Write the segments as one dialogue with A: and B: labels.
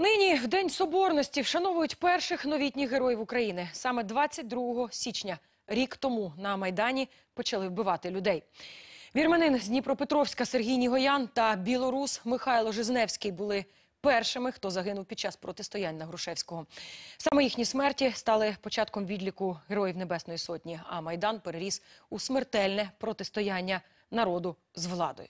A: Нині в День Соборності вшановують перших новітніх героїв України. Саме 22 січня, рік тому, на Майдані почали вбивати людей. Вірменин з Дніпропетровська Сергій Нігоян та білорус Михайло Жизневський були першими, хто загинув під час протистоянь на Грушевського. Саме їхні смерті стали початком відліку Героїв Небесної Сотні, а Майдан переріс у смертельне протистояння народу з владою.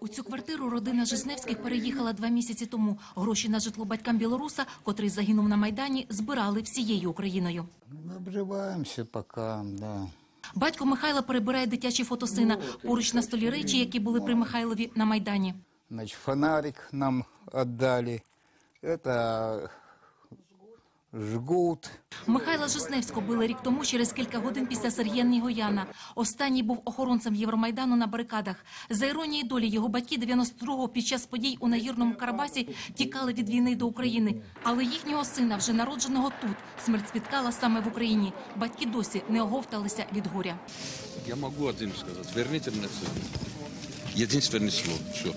B: У цю квартиру родина Жизневських переїхала два місяці тому. Гроші на житло батькам білоруса, котрий загинув на майдані, збирали всією Україною.
C: Мы обживаемся пока, да.
B: Батько Михайла перебирає дитячі фото сина. Поруч на столі речі, які були при Михайлові на майдані.
C: Значит, фонарик нам отдали. Это жгут.
B: Михайла Жизневського били рік тому через кілька годин після Сергія Нігояна. Останній був охоронцем Євромайдану на барикадах. За іронією долі його батьки 92-го під час подій у нагірному Карабасі тікали від війни до України. Але їхнього сина, вже народженого тут, смерть спіткала саме в Україні. Батьки досі не оговталися від горя.
D: Я могу один сказать. Верните мне все. Единственное слово. Все.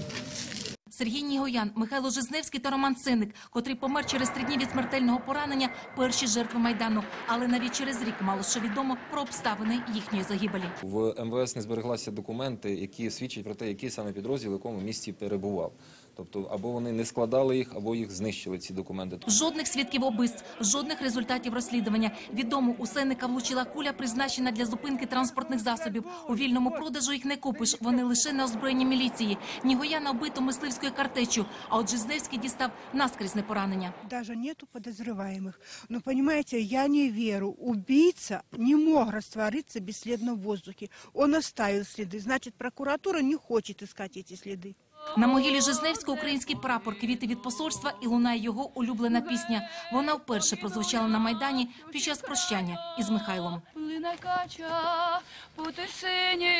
B: Сергій Нігоян, Михайло Жизневський та Роман Синик, котрий помер через три дні від смертельного поранення, перші жертви майдану. Але навіть через рік мало що відомо про обставини їхньої загибелі.
E: В МВС не збереглися документи, які свідчать про те, який саме підрозділ в якому місці перебував. Тобто або вони не складали їх, або їх знищили ці документи.
B: Жодних свідків убивств, жодних результатів розслідування. Відомо, у Сенника влучила куля, призначена для зупинки транспортних засобів. У вільному продажу їх не купиш. Вони лише на озброєнні міліції. Нігояна вбито мисливською картечю, а от Жизневський дістав наскрізне поранення.
F: даже нету подозреваемых. Но понимаете, я не верю. Убийца не мог раствориться бесследно в воздухе. Он оставил следы. Значит, прокуратура не хочет искать эти следы.
B: На могилі Жизневського український прапор, квіти від посольства і лунає його улюблена пісня. Вона вперше прозвучала на майдані під час прощання із Михайлом.
G: Плине кача по тисині,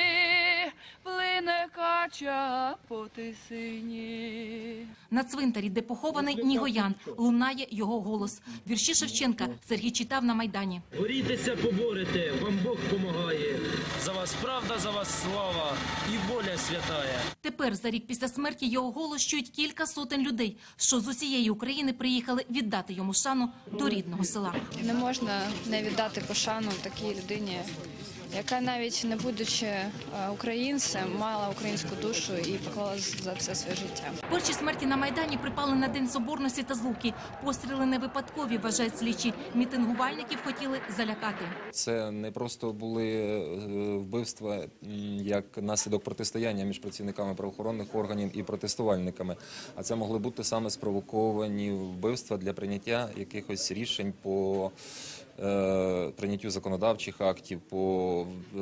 G: плине кача по тисині.
B: На цвинтарі, де похований Нігоян, лунає його голос. Вірші Шевченка Сергій читав на майдані.
H: Борітеся, поборете, вам Бог помагає. За вас правда, за вас слава і воля святая.
B: Тепер, за рік після смерті, його голос чують кілька сотень людей, що з усієї України приїхали віддати йому шану до рідного села.
G: Не можна не віддати пошану такій людині, яка навіть не будучи е, українцем, мала українську душу і поклала за це своє життя.
B: Перші смерті на майдані припали на день соборності та злуки. Постріли не випадкові, вважають слідчі. Мітингувальників хотіли залякати.
E: Це не просто були е, вбивства як наслідок протистояння між працівниками правоохоронних органів і протестувальниками, а це могли бути саме спровоковані вбивства для прийняття якихось рішень по прийняттю законодавчих актів, по е,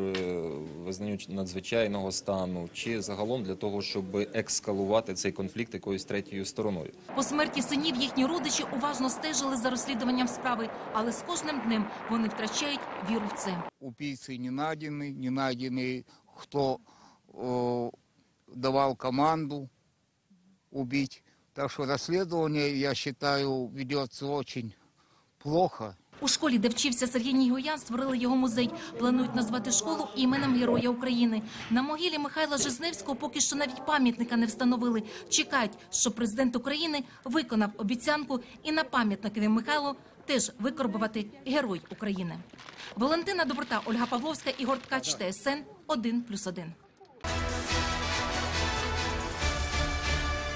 E: визнанню надзвичайного стану, чи загалом для того, щоб екскалувати цей конфлікт якоюсь третьою стороною.
B: По смерті синів їхні родичі уважно стежили за розслідуванням справи, але з кожним днем вони втрачають віру в це.
C: Убийцы не найдены, не найдены, кто э, давал команду убить. Так что расследование, я считаю, ведется очень плохо.
B: У школі, де вчився Сергій Нігоян, створили його музей. Планують назвати школу іменем Героя України. На могилі Михайла Жизневського поки що навіть пам'ятника не встановили. Чекають, що президент України виконав обіцянку і на пам'ятникові Михайлу теж викорбувати Герой України. Валентина Доброта, Ольга Павловська, Ігор Ткач, ТСН 1+,1.